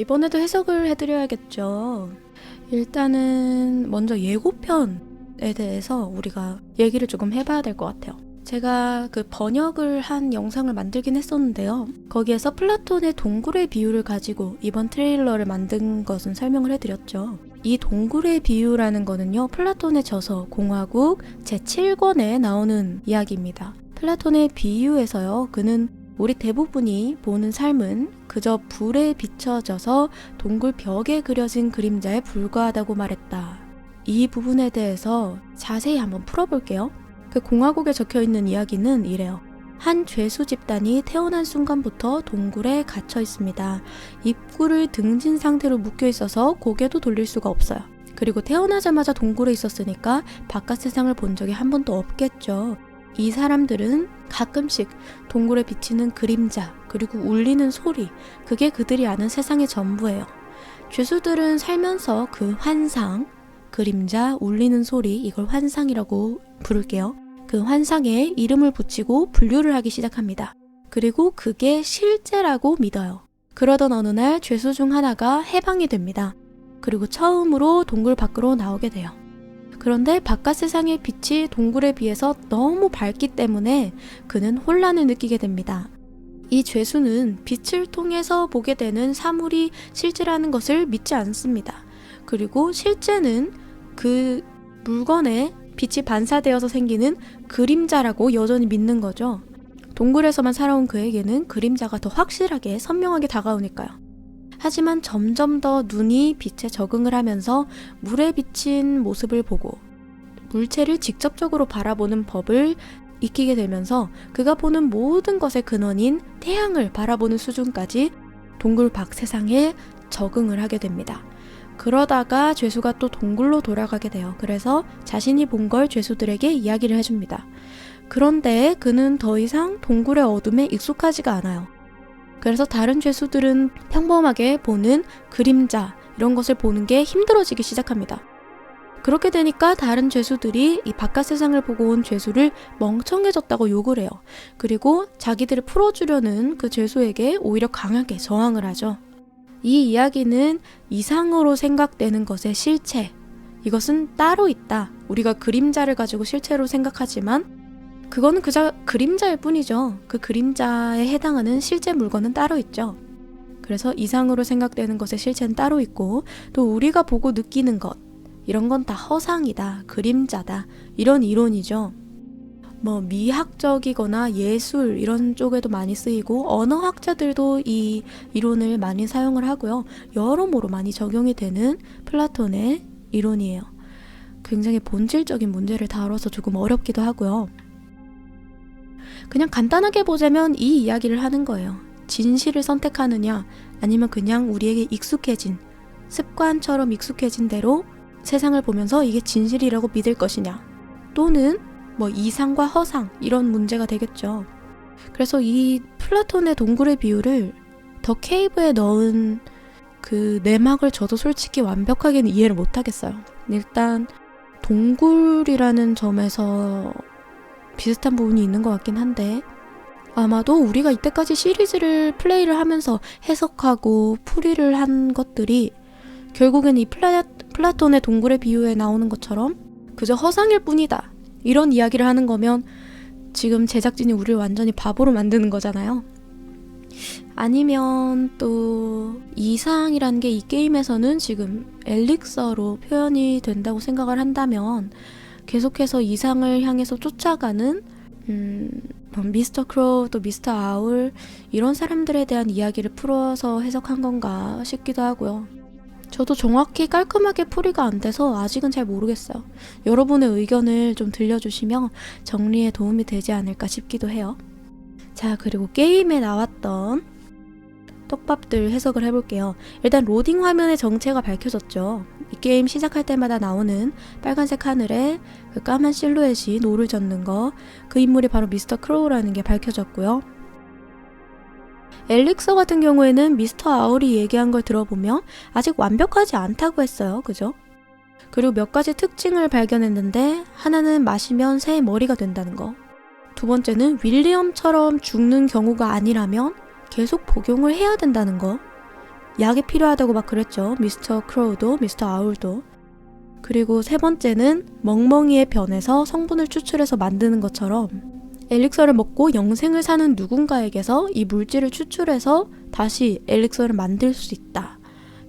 이번에도 해석을 해드려야겠죠. 일단은 먼저 예고편에 대해서 우리가 얘기를 조금 해봐야 될 것 같아요. 제가 그 번역을 한 영상을 만들긴 했었는데요. 거기에서 플라톤의 동굴의 비유를 가지고 이번 트레일러를 만든 것은 설명을 해드렸죠. 이 동굴의 비유라는 거는요, 플라톤의 저서 공화국 제7권에 나오는 이야기입니다. 플라톤의 비유에서요, 그는 우리 대부분이 보는 삶은 그저 불에 비춰져서 동굴 벽에 그려진 그림자에 불과하다고 말했다. 이 부분에 대해서 자세히 한번 풀어볼게요. 그 공화국에 적혀 있는 이야기는 이래요. 한 죄수 집단이 태어난 순간부터 동굴에 갇혀 있습니다. 입구를 등진 상태로 묶여 있어서 고개도 돌릴 수가 없어요. 그리고 태어나자마자 동굴에 있었으니까 바깥 세상을 본 적이 한 번도 없겠죠. 이 사람들은 가끔씩 동굴에 비치는 그림자, 그리고 울리는 소리, 그게 그들이 아는 세상의 전부예요. 죄수들은 살면서 그 환상, 그림자, 울리는 소리, 이걸 환상이라고 부를게요. 그 환상에 이름을 붙이고 분류를 하기 시작합니다. 그리고 그게 실제라고 믿어요. 그러던 어느 날 죄수 중 하나가 해방이 됩니다. 그리고 처음으로 동굴 밖으로 나오게 돼요. 그런데 바깥 세상의 빛이 동굴에 비해서 너무 밝기 때문에 그는 혼란을 느끼게 됩니다. 이 죄수는 빛을 통해서 보게 되는 사물이 실제라는 것을 믿지 않습니다. 그리고 실제는 그 물건에 빛이 반사되어서 생기는 그림자라고 여전히 믿는 거죠. 동굴에서만 살아온 그에게는 그림자가 더 확실하게 선명하게 다가오니까요. 하지만 점점 더 눈이 빛에 적응을 하면서 물에 비친 모습을 보고 물체를 직접적으로 바라보는 법을 익히게 되면서 그가 보는 모든 것의 근원인 태양을 바라보는 수준까지 동굴 밖 세상에 적응을 하게 됩니다. 그러다가 죄수가 또 동굴로 돌아가게 돼요. 그래서 자신이 본 걸 죄수들에게 이야기를 해줍니다. 그런데 그는 더 이상 동굴의 어둠에 익숙하지가 않아요. 그래서 다른 죄수들은 평범하게 보는 그림자, 이런 것을 보는 게 힘들어지기 시작합니다. 그렇게 되니까 다른 죄수들이 이 바깥 세상을 보고 온 죄수를 멍청해졌다고 욕을 해요. 그리고 자기들을 풀어주려는 그 죄수에게 오히려 강하게 저항을 하죠. 이 이야기는 이상으로 생각되는 것의 실체. 이것은 따로 있다. 우리가 그림자를 가지고 실체로 생각하지만 그거는 그저 그림자일 뿐이죠. 그 그림자에 해당하는 실제 물건은 따로 있죠. 그래서 이상으로 생각되는 것의 실체는 따로 있고 또 우리가 보고 느끼는 것 이런 건 다 허상이다. 그림자다. 이런 이론이죠. 뭐 미학적이거나 예술 이런 쪽에도 많이 쓰이고 언어학자들도 이 이론을 많이 사용을 하고요. 여러모로 많이 적용이 되는 플라톤의 이론이에요. 굉장히 본질적인 문제를 다뤄서 조금 어렵기도 하고요. 그냥 간단하게 보자면 이 이야기를 하는 거예요. 진실을 선택하느냐 아니면 그냥 우리에게 익숙해진 습관처럼 익숙해진 대로 세상을 보면서 이게 진실이라고 믿을 것이냐 또는 뭐 이상과 허상 이런 문제가 되겠죠. 그래서 이 플라톤의 동굴의 비유를 더 케이브에 넣은 그 내막을 저도 솔직히 완벽하게는 이해를 못 하겠어요. 일단 동굴이라는 점에서 비슷한 부분이 있는 것 같긴 한데 아마도 우리가 이때까지 시리즈를 플레이를 하면서 해석하고 풀이를 한 것들이 결국엔 이 플라, 플라톤의 동굴의 비유에 나오는 것처럼 그저 허상일 뿐이다. 이런 이야기를 하는 거면 지금 제작진이 우리를 완전히 바보로 만드는 거잖아요. 아니면 또 이상이라는 게 이 게임에서는 지금 엘릭서로 표현이 된다고 생각을 한다면 계속해서 이상을 향해서 쫓아가는 음, 뭐 미스터 크로우 또 미스터 아울 이런 사람들에 대한 이야기를 풀어서 해석한 건가 싶기도 하고요. 저도 정확히 깔끔하게 풀이가 안 돼서 아직은 잘 모르겠어요. 여러분의 의견을 좀 들려주시면 정리에 도움이 되지 않을까 싶기도 해요. 자, 그리고 게임에 나왔던 떡밥들 해석을 해볼게요. 일단 로딩 화면의 정체가 밝혀졌죠. 이 게임 시작할 때마다 나오는 빨간색 하늘에 그 까만 실루엣이 노를 젓는 거, 그 인물이 바로 미스터 크로우라는 게 밝혀졌고요. 엘릭서 같은 경우에는 미스터 아울이 얘기한 걸 들어보면 아직 완벽하지 않다고 했어요. 그죠? 그리고 몇 가지 특징을 발견했는데 하나는 마시면 새의 머리가 된다는 거. 두 번째는 윌리엄처럼 죽는 경우가 아니라면 계속 복용을 해야 된다는 거. 약이 필요하다고 막 그랬죠. 미스터 크로우도 미스터 아울도. 그리고 세 번째는 멍멍이의 변에서 성분을 추출해서 만드는 것처럼 엘릭서를 먹고 영생을 사는 누군가에게서 이 물질을 추출해서 다시 엘릭서를 만들 수 있다.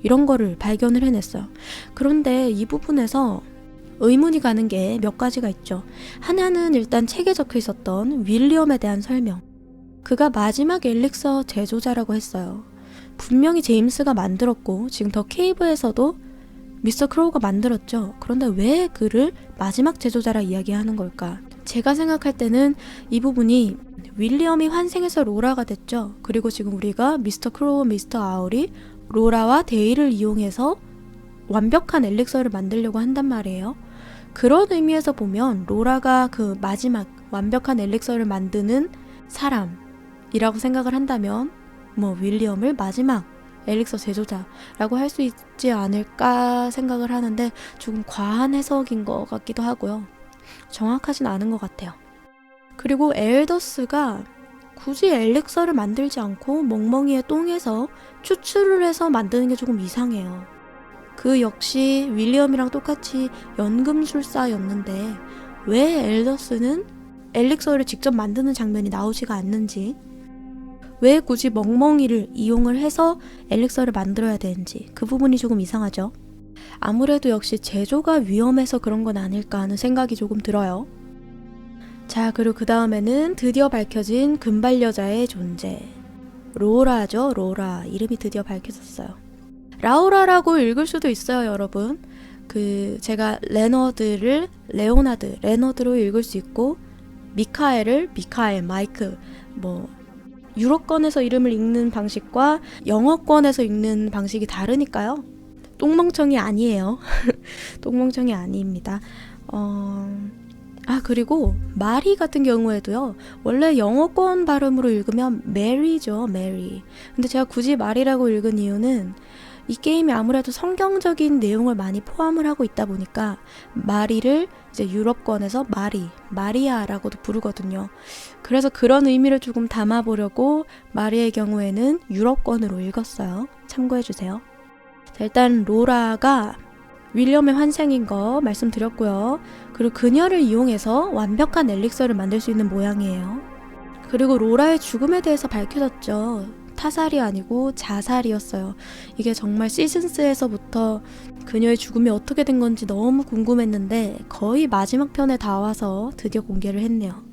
이런 거를 발견을 해냈어요. 그런데 이 부분에서 의문이 가는 게 몇 가지가 있죠. 하나는 일단 책에 적혀 있었던 윌리엄에 대한 설명. 그가 마지막 엘릭서 제조자라고 했어요. 분명히 제임스가 만들었고 지금 더 케이브에서도 미스터 크로우가 만들었죠. 그런데 왜 그를 마지막 제조자라 이야기하는 걸까? 제가 생각할 때는 이 부분이 윌리엄이 환생해서 로라가 됐죠. 그리고 지금 우리가 미스터 크로우, 미스터 아울이 로라와 데이를 이용해서 완벽한 엘릭서를 만들려고 한단 말이에요. 그런 의미에서 보면 로라가 그 마지막 완벽한 엘릭서를 만드는 사람이라고 생각을 한다면 뭐 윌리엄을 마지막 엘릭서 제조자라고 할 수 있지 않을까 생각을 하는데 조금 과한 해석인 것 같기도 하고요. 정확하진 않은 것 같아요. 그리고 엘더스가 굳이 엘릭서를 만들지 않고 멍멍이의 똥에서 추출을 해서 만드는 게 조금 이상해요. 그 역시 윌리엄이랑 똑같이 연금술사였는데 왜 엘더스는 엘릭서를 직접 만드는 장면이 나오지가 않는지 왜 굳이 멍멍이를 이용을 해서 엘릭서를 만들어야 되는지 그 부분이 조금 이상하죠. 아무래도 역시 제조가 위험해서 그런 건 아닐까 하는 생각이 조금 들어요. 자, 그리고 그 다음에는 드디어 밝혀진 금발여자의 존재. 로라죠, 로라. 이름이 드디어 밝혀졌어요. 라우라라고 읽을 수도 있어요, 여러분. 그, 제가 레너드를 레오나드, 레너드로 읽을 수 있고, 미카엘을 미카엘, 마이크, 뭐, 유럽권에서 이름을 읽는 방식과 영어권에서 읽는 방식이 다르니까요. 똥멍청이 아니에요. 똥멍청이 아닙니다. 어... 아, 그리고 마리 같은 경우에도요. 원래 영어권 발음으로 읽으면 메리죠, 메리. 근데 제가 굳이 마리라고 읽은 이유는 이 게임이 아무래도 성경적인 내용을 많이 포함을 하고 있다 보니까 마리를 이제 유럽권에서 마리, 마리아라고도 부르거든요. 그래서 그런 의미를 조금 담아보려고 마리의 경우에는 유럽권으로 읽었어요. 참고해주세요. 자, 일단 로라가 윌리엄의 환생인 거 말씀드렸고요. 그리고 그녀를 이용해서 완벽한 엘릭서를 만들 수 있는 모양이에요. 그리고 로라의 죽음에 대해서 밝혀졌죠. 타살이 아니고 자살이었어요. 이게 정말 시즌스에서부터 그녀의 죽음이 어떻게 된 건지 너무 궁금했는데 거의 마지막 편에 다 와서 드디어 공개를 했네요.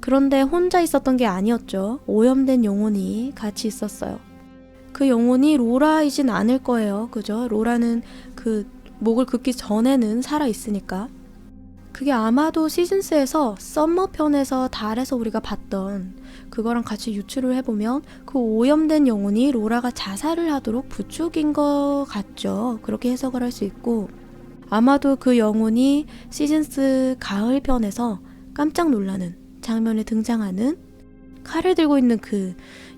그런데 혼자 있었던 게 아니었죠. 오염된 영혼이 같이 있었어요. 그 영혼이 로라이진 않을 거예요. 그죠? 로라는 그 목을 긋기 전에는 살아 있으니까. 그게 아마도 시즌스에서 썸머 편에서 달에서 우리가 봤던 그거랑 같이 유추를 해보면 그 오염된 영혼이 로라가 자살을 하도록 부축인 것 같죠. 그렇게 해석을 할 수 있고 아마도 그 영혼이 시즌스 가을 편에서 깜짝 놀라는 장면에 등장하는 칼을 들고 있는 그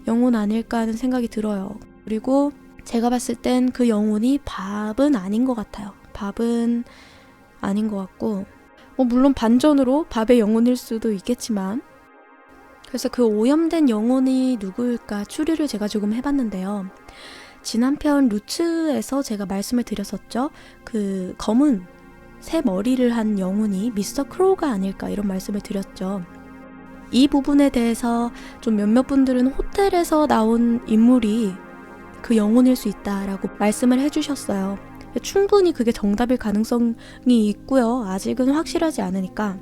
영혼 아닐까 하는 생각이 들어요. 그리고 제가 봤을 땐 그 영혼이 밥은 아닌 것 같아요. 밥은 아닌 것 같고 뭐 물론 반전으로 밥의 영혼일 수도 있겠지만 그래서 그 오염된 영혼이 누구일까 추리를 제가 조금 해봤는데요. 지난 편 루츠에서 제가 말씀을 드렸었죠. 그 검은 새 머리를 한 영혼이 미스터 크로우가 아닐까 이런 말씀을 드렸죠. 이 부분에 대해서 좀 몇몇 분들은 호텔에서 나온 인물이 그 영혼일 수 있다라고 말씀을 해주셨어요. 충분히 그게 정답일 가능성이 있고요. 아직은 확실하지 않으니까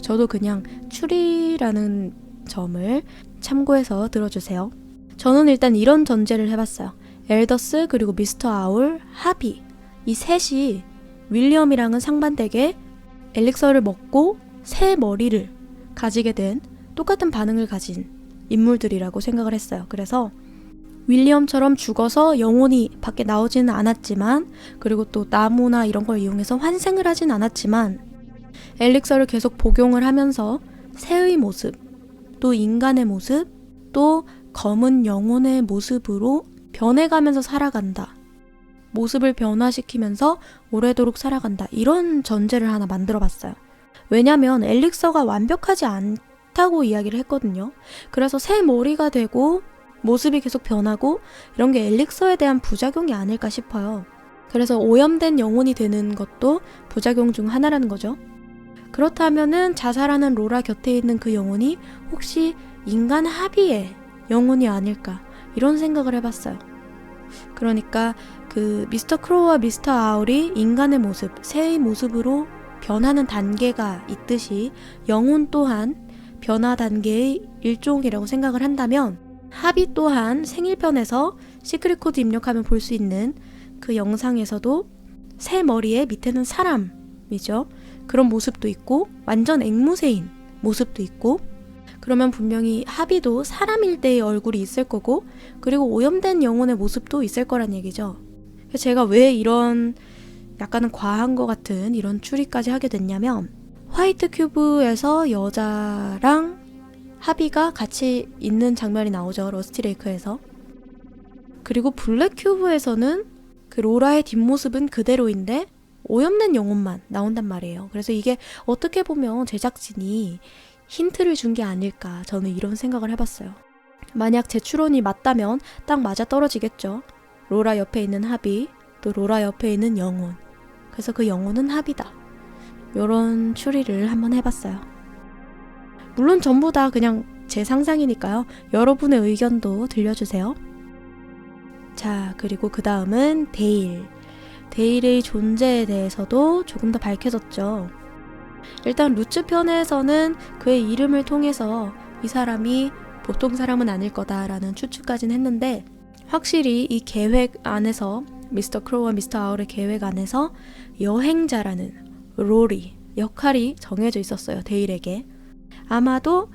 저도 그냥 추리라는 점을 참고해서 들어주세요. 저는 일단 이런 전제를 해봤어요. 엘더스 그리고 미스터 아울, 하비 이 셋이 윌리엄이랑은 상반되게 엘릭서를 먹고 새 머리를 가지게 된 똑같은 반응을 가진 인물들이라고 생각을 했어요. 그래서 윌리엄처럼 죽어서 영혼이 밖에 나오지는 않았지만 그리고 또 나무나 이런 걸 이용해서 환생을 하진 않았지만 엘릭서를 계속 복용을 하면서 새의 모습, 또 인간의 모습, 또 검은 영혼의 모습으로 변해가면서 살아간다. 모습을 변화시키면서 오래도록 살아간다. 이런 전제를 하나 만들어 봤어요. 왜냐면 엘릭서가 완벽하지 않다고 이야기를 했거든요. 그래서 새 머리가 되고 모습이 계속 변하고 이런 게 엘릭서에 대한 부작용이 아닐까 싶어요. 그래서 오염된 영혼이 되는 것도 부작용 중 하나라는 거죠. 그렇다면은 자살하는 로라 곁에 있는 그 영혼이 혹시 인간 합의의 영혼이 아닐까 이런 생각을 해봤어요. 그러니까 그 미스터 크로우와 미스터 아울이 인간의 모습, 새의 모습으로 변하는 단계가 있듯이 영혼 또한 변화 단계의 일종이라고 생각을 한다면 합의 또한 생일편에서 시크릿 코드 입력하면 볼 수 있는 그 영상에서도 새 머리에 밑에는 사람이죠. 그런 모습도 있고 완전 앵무새인 모습도 있고 그러면 분명히 합의도 사람일 때의 얼굴이 있을 거고 그리고 오염된 영혼의 모습도 있을 거란 얘기죠. 제가 왜 이런 약간은 과한 것 같은 이런 추리까지 하게 됐냐면 화이트 큐브에서 여자랑 합의가 같이 있는 장면이 나오죠. 러스티 레이크에서. 그리고 블랙 큐브에서는 그 로라의 뒷모습은 그대로인데 오염된 영혼만 나온단 말이에요. 그래서 이게 어떻게 보면 제작진이 힌트를 준 게 아닐까 저는 이런 생각을 해봤어요. 만약 제 추론이 맞다면 딱 맞아 떨어지겠죠. 로라 옆에 있는 합의, 또 로라 옆에 있는 영혼. 그래서 그 영혼은 합의다. 요런 추리를 한번 해봤어요. 물론 전부 다 그냥 제 상상이니까요. 여러분의 의견도 들려주세요. 자, 그리고 그 다음은 데일. 데일의 존재에 대해서도 조금 더 밝혀졌죠. 일단 루츠 편에서는 그의 이름을 통해서 이 사람이 보통 사람은 아닐 거다라는 추측까지는 했는데 확실히 이 계획 안에서 미스터 크로우와 미스터 아울의 계획 안에서 여행자라는 롤이 역할이 정해져 있었어요 데일에게 아마도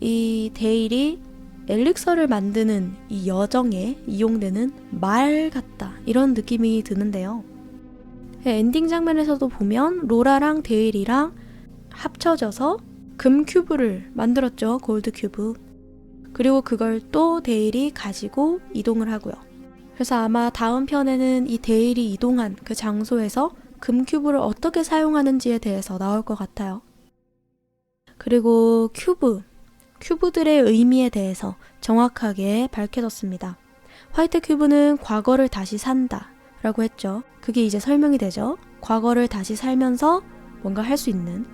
이 데일이 엘릭서를 만드는 이 여정에 이용되는 말 같다 이런 느낌이 드는데요 엔딩 장면에서도 보면 로라랑 데일이랑 합쳐져서 금 큐브를 만들었죠. 골드 큐브. 그리고 그걸 또 데일이 가지고 이동을 하고요. 그래서 아마 다음 편에는 이 데일이 이동한 그 장소에서 금 큐브를 어떻게 사용하는지에 대해서 나올 것 같아요. 그리고 큐브, 큐브들의 의미에 대해서 정확하게 밝혀졌습니다. 화이트 큐브는 과거를 다시 산다 라고 했죠. 그게 이제 설명이 되죠. 과거를 다시 살면서 뭔가 할 수 있는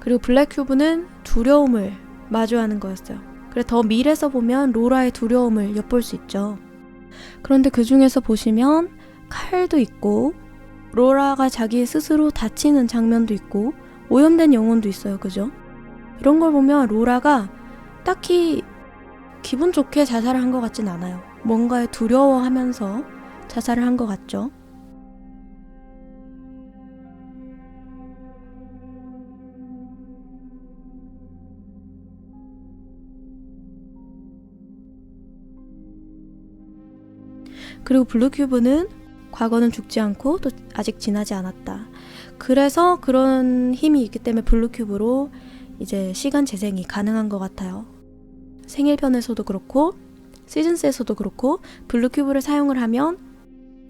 그리고 블랙 큐브는 두려움을 마주하는 거였어요. 그래 더 밀에서 보면 로라의 두려움을 엿볼 수 있죠. 그런데 그 중에서 보시면 칼도 있고 로라가 자기 스스로 다치는 장면도 있고 오염된 영혼도 있어요. 그죠? 이런 걸 보면 로라가 딱히 기분 좋게 자살을 한 것 같진 않아요. 뭔가에 두려워하면서 자살을 한 것 같죠. 그리고 블루큐브는 과거는 죽지 않고 또 아직 지나지 않았다. 그래서 그런 힘이 있기 때문에 블루큐브로 이제 시간 재생이 가능한 것 같아요. 생일편에서도 그렇고 시즌스에서도 그렇고 블루큐브를 사용을 하면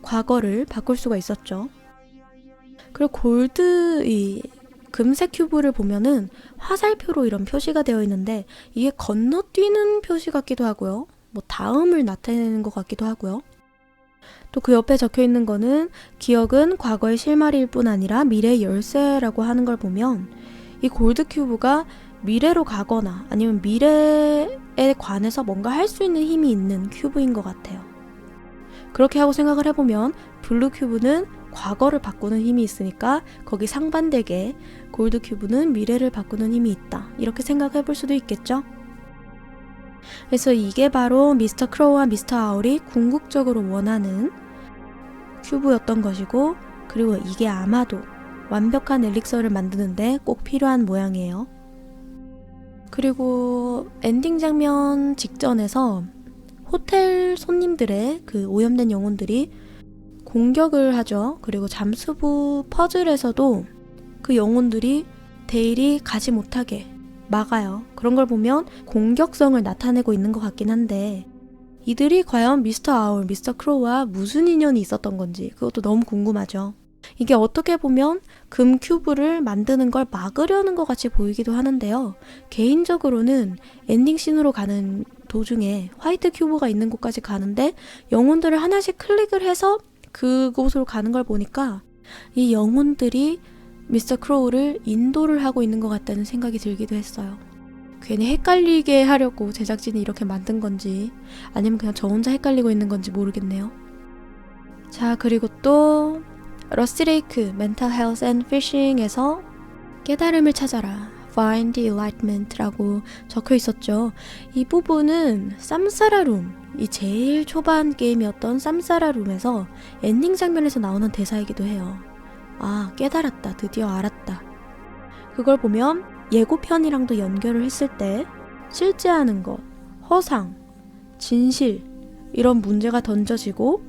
과거를 바꿀 수가 있었죠. 그리고 골드 이 금색 큐브를 보면은 화살표로 이런 표시가 되어 있는데 이게 건너뛰는 표시 같기도 하고요. 뭐 다음을 나타내는 것 같기도 하고요. 또 그 옆에 적혀 있는 거는 기억은 과거의 실마리일 뿐 아니라 미래의 열쇠라고 하는 걸 보면 이 골드 큐브가 미래로 가거나 아니면 미래에 관해서 뭔가 할 수 있는 힘이 있는 큐브인 것 같아요. 그렇게 하고 생각을 해보면 블루 큐브는 과거를 바꾸는 힘이 있으니까 거기 상반되게 골드 큐브는 미래를 바꾸는 힘이 있다. 이렇게 생각해 볼 수도 있겠죠? 그래서 이게 바로 미스터 크로우와 미스터 아울이 궁극적으로 원하는 큐브였던 것이고 그리고 이게 아마도 완벽한 엘릭서를 만드는데 꼭 필요한 모양이에요. 그리고 엔딩 장면 직전에서 호텔 손님들의 그 오염된 영혼들이 공격을 하죠. 그리고 잠수부 퍼즐에서도 그 영혼들이 데일이 가지 못하게 막아요. 그런 걸 보면 공격성을 나타내고 있는 것 같긴 한데 이들이 과연 미스터 아울, 미스터 크로우와 무슨 인연이 있었던 건지 그것도 너무 궁금하죠. 이게 어떻게 보면 금 큐브를 만드는 걸 막으려는 것 같이 보이기도 하는데요. 개인적으로는 엔딩 씬으로 가는 도중에 화이트 큐브가 있는 곳까지 가는데 영혼들을 하나씩 클릭을 해서 그곳으로 가는 걸 보니까 이 영혼들이 미스터 크로우를 인도를 하고 있는 것 같다는 생각이 들기도 했어요. 괜히 헷갈리게 하려고 제작진이 이렇게 만든 건지 아니면 그냥 저 혼자 헷갈리고 있는 건지 모르겠네요. 자, 그리고 또 러스티레이크 멘탈 헬스 앤 피싱에서 깨달음을 찾아라 Find Enlightenment라고 적혀 있었죠. 이 부분은 쌈사라룸 이 제일 초반 게임이었던 쌈사라룸에서 엔딩 장면에서 나오는 대사이기도 해요. 아 깨달았다 드디어 알았다. 그걸 보면 예고편이랑도 연결을 했을 때 실제하는 것, 허상, 진실 이런 문제가 던져지고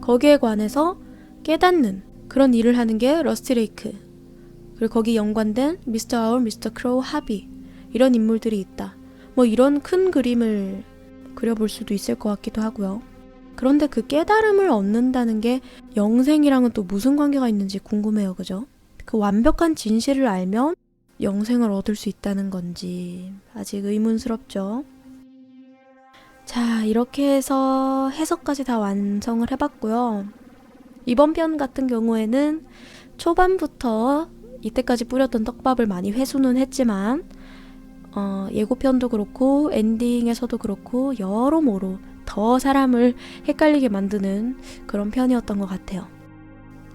거기에 관해서 깨닫는 그런 일을 하는 게 러스티레이크 그리고 거기 연관된 미스터 아울, 미스터 크로우, 하비 이런 인물들이 있다. 뭐 이런 큰 그림을 그려볼 수도 있을 것 같기도 하고요. 그런데 그 깨달음을 얻는다는 게 영생이랑은 또 무슨 관계가 있는지 궁금해요, 그죠? 그 완벽한 진실을 알면 영생을 얻을 수 있다는 건지 아직 의문스럽죠. 자, 이렇게 해서 해석까지 다 완성을 해봤고요. 이번 편 같은 경우에는 초반부터 이때까지 뿌렸던 떡밥을 많이 회수는 했지만 어, 예고편도 그렇고 엔딩에서도 그렇고 여러모로 더 사람을 헷갈리게 만드는 그런 편이었던 것 같아요.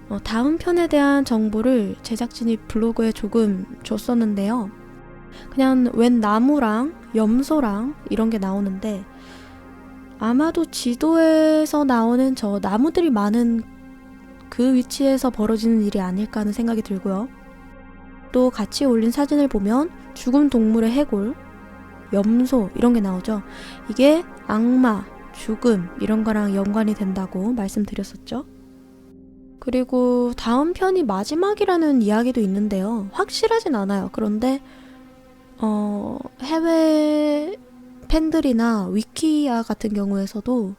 어, 다음 편에 대한 정보를 제작진이 블로그에 조금 줬었는데요. 그냥 웬 나무랑 염소랑 이런 게 나오는데 아마도 지도에서 나오는 저 나무들이 많은 그 위치에서 벌어지는 일이 아닐까 하는 생각이 들고요. 또 같이 올린 사진을 보면 죽은 동물의 해골, 염소 이런 게 나오죠. 이게 악마, 죽음 이런 거랑 연관이 된다고 말씀드렸었죠. 그리고 다음 편이 마지막이라는 이야기도 있는데요. 확실하진 않아요. 그런데 어, 해외 팬들이나 위키아 같은 경우에서도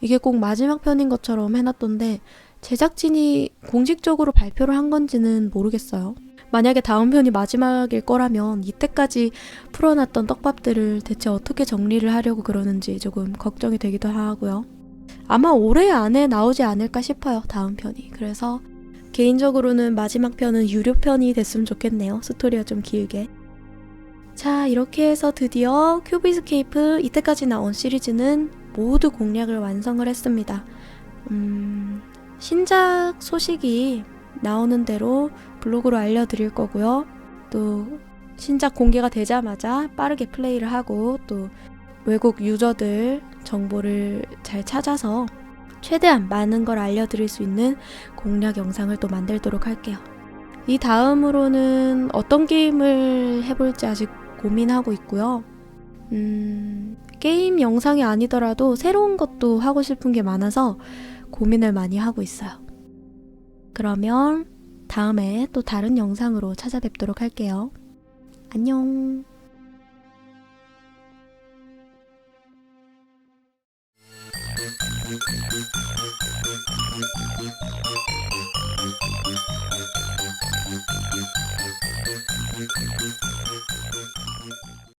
이게 꼭 마지막 편인 것처럼 해놨던데 제작진이 공식적으로 발표를 한 건지는 모르겠어요. 만약에 다음 편이 마지막일 거라면 이때까지 풀어놨던 떡밥들을 대체 어떻게 정리를 하려고 그러는지 조금 걱정이 되기도 하고요. 아마 올해 안에 나오지 않을까 싶어요, 다음 편이. 그래서 개인적으로는 마지막 편은 유료편이 됐으면 좋겠네요. 스토리가 좀 길게. 자, 이렇게 해서 드디어 큐비스케이프 이때까지 나온 시리즈는 모두 공략을 완성을 했습니다. 음, 신작 소식이 나오는 대로 블로그로 알려드릴 거고요. 또 신작 공개가 되자마자 빠르게 플레이를 하고 또 외국 유저들 정보를 잘 찾아서 최대한 많은 걸 알려드릴 수 있는 공략 영상을 또 만들도록 할게요. 이 다음으로는 어떤 게임을 해볼지 아직 고민하고 있고요. 음, 게임 영상이 아니더라도 새로운 것도 하고 싶은 게 많아서 고민을 많이 하고 있어요. 그러면 다음에 또 다른 영상으로 찾아뵙도록 할게요. 안녕!